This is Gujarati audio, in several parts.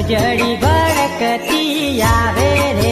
ઉજળી ભડકતી આવે રે.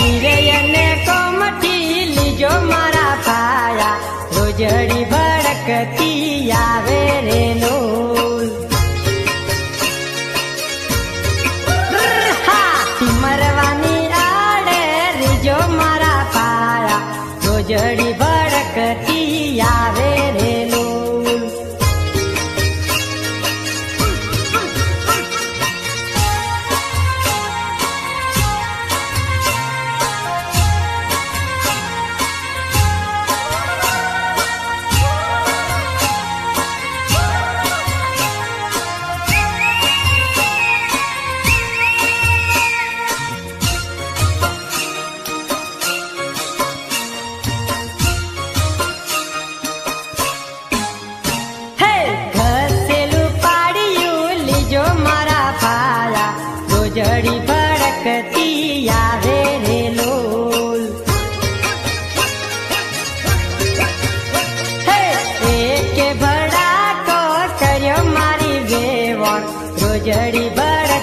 હે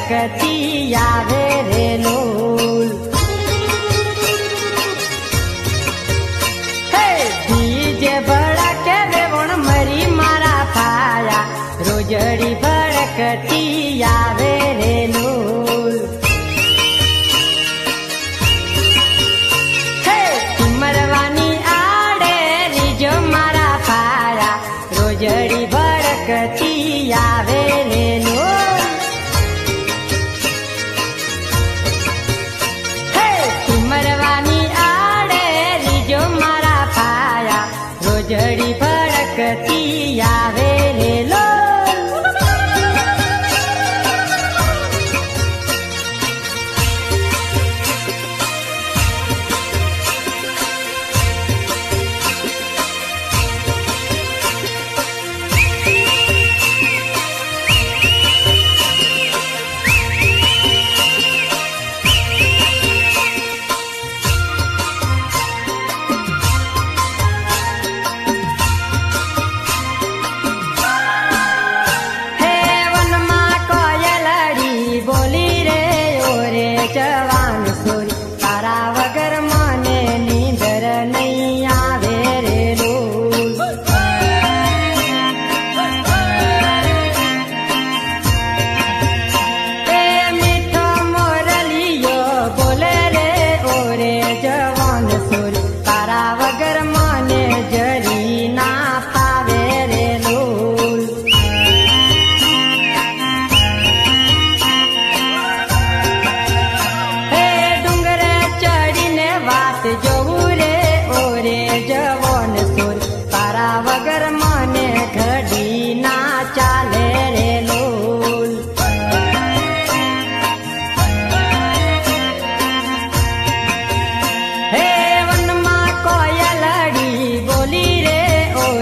લટકતી આવે રે લોલ બીજે ભડકે વેવણ મરી મારા પાયા રોજડી ભડકતી આવે ચકચી આવે રે લો.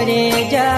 করে যা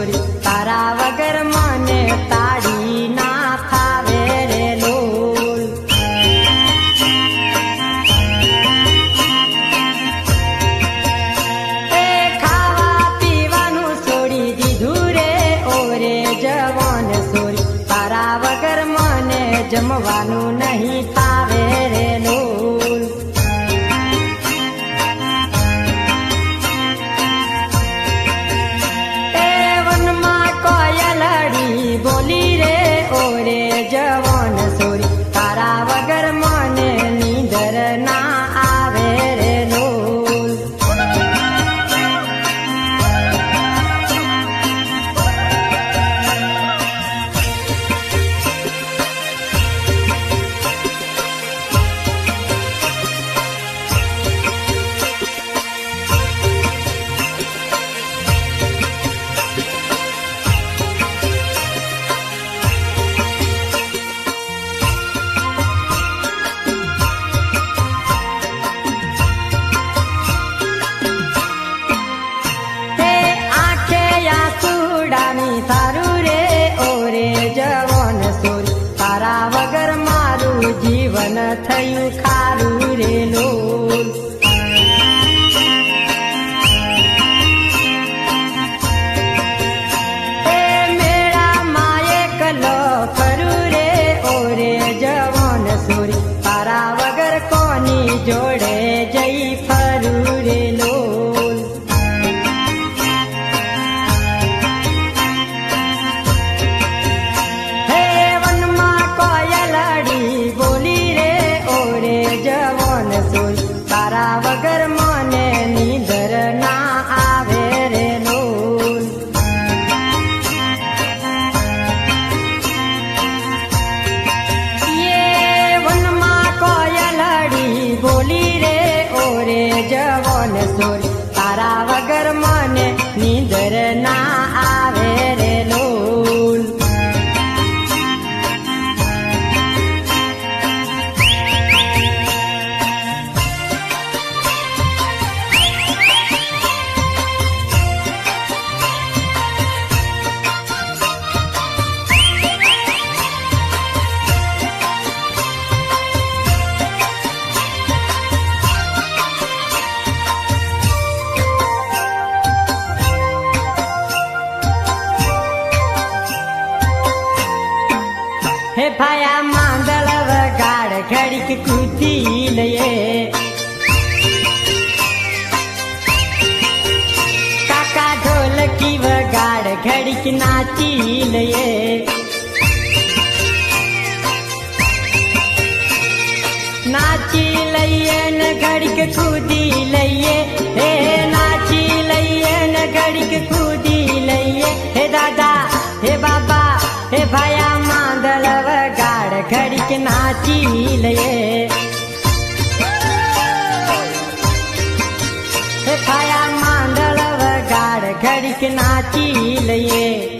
Fabri. થયું ખારું રે મને લઈએ કાકા ઢોલકી વગાડ ઘડીક નાચી લઈએ. નાચી લઈએ ને ઘડીક કૂદી લઈએ. હે નાચી લઈએ ને ઘડીક કૂદી લઈએ. હે, દાદા, હે, બાબા, હે, ભાયા માંદળ વગાડ ઘડીક નાચી લઈએ. ઘડીક નાચી લઈએ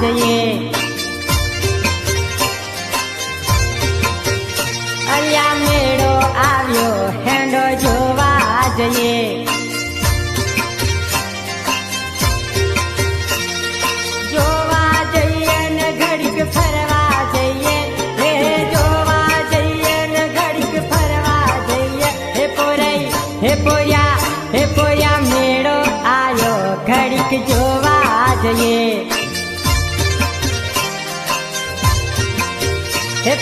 જઈએ અલ્યા મેળો આવ્યો, હેંડો જોવા જઈએ. જોવા જઈએ ને ઘડીક ફરવા જઈએ. હે જોવા જઈએ ને ઘડીક ફરવા જઈએ. હે પોરઈ, હે પોયા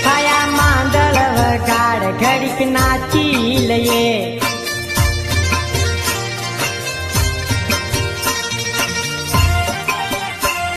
ફાયા માંદળ વગાડ ઘડીક નાચી લઈએ